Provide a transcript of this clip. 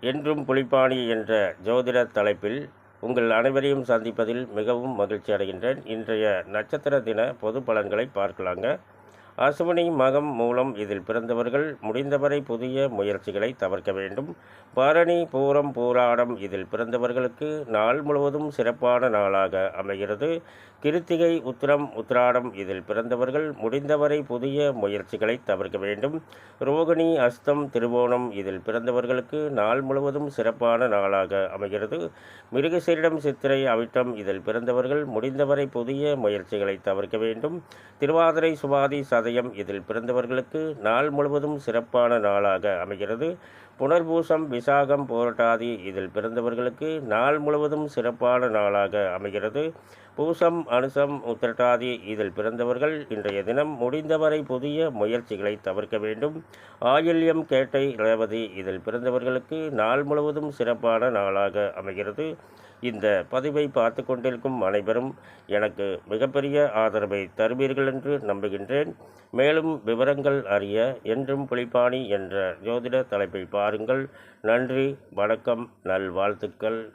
என்றும் புலிப்பாணி என்ற ஜோதிட தலைப்பில் உங்கள் அனைவரையும் சந்திப்பதில் மிகவும் மகிழ்ச்சி அடைகின்றேன். இன்றைய நட்சத்திர தின பொது பலன்களை பார்க்கலாங்க. அசுவனி மகம் மூலம் இதில் பிறந்தவர்கள் முடிந்தவரை புதிய முயற்சிகளை தவிர்க்க வேண்டும். பரணி பூரம் பூராடம் இதில் பிறந்தவர்களுக்கு நாள் முழுவதும் சிறப்பான நாளாக அமைகிறது. கிருத்திகை உத்திரம் உத்திராடம் இதில் பிறந்தவர்கள் முடிந்தவரை புதிய முயற்சிகளை தவிர்க்க வேண்டும். ரோகிணி அஸ்தம் திருவோணம் இதில் பிறந்தவர்களுக்கு நாள் முழுவதும் சிறப்பான நாளாக அமைகிறது. மிருகசீரிடம் சித்திரை அவிட்டம் இதில் பிறந்தவர்கள் முடிந்தவரை புதிய முயற்சிகளை தவிர்க்க வேண்டும். திருவாதிரை சுவாதி சதயம் இதில் பிறந்தவர்களுக்கு நாள் முழுவதும் சிறப்பான நாளாக அமைகிறது. புனர்பூசம் விசாகம் போராட்டாதி இதில் பிறந்தவர்களுக்கு நாள் முழுவதும் சிறப்பான நாளாக அமைகிறது. பூசம் அனுசம் உத்திரட்டாதி இதில் பிறந்தவர்கள் இன்றைய தினம் முடிந்தவரை புதிய முயற்சிகளை தவிர்க்க வேண்டும். ஆயில்யம் கேட்டை ரேவதி இதில் பிறந்தவர்களுக்கு நாள் முழுவதும் சிறப்பான நாளாக அமைகிறது. இந்த பதிவை பார்த்து கொண்டிருக்கும் அனைவரும் எனக்கு மிகப்பெரிய ஆதரவை தருவீர்கள் என்று நம்புகின்றேன். மேலும் விவரங்கள் அறிய என்றும் புலிப்பாணி என்ற ஜோதிட தலைப்பை பாருங்கள். நன்றி வணக்கம் நல்வாழ்த்துக்கள்.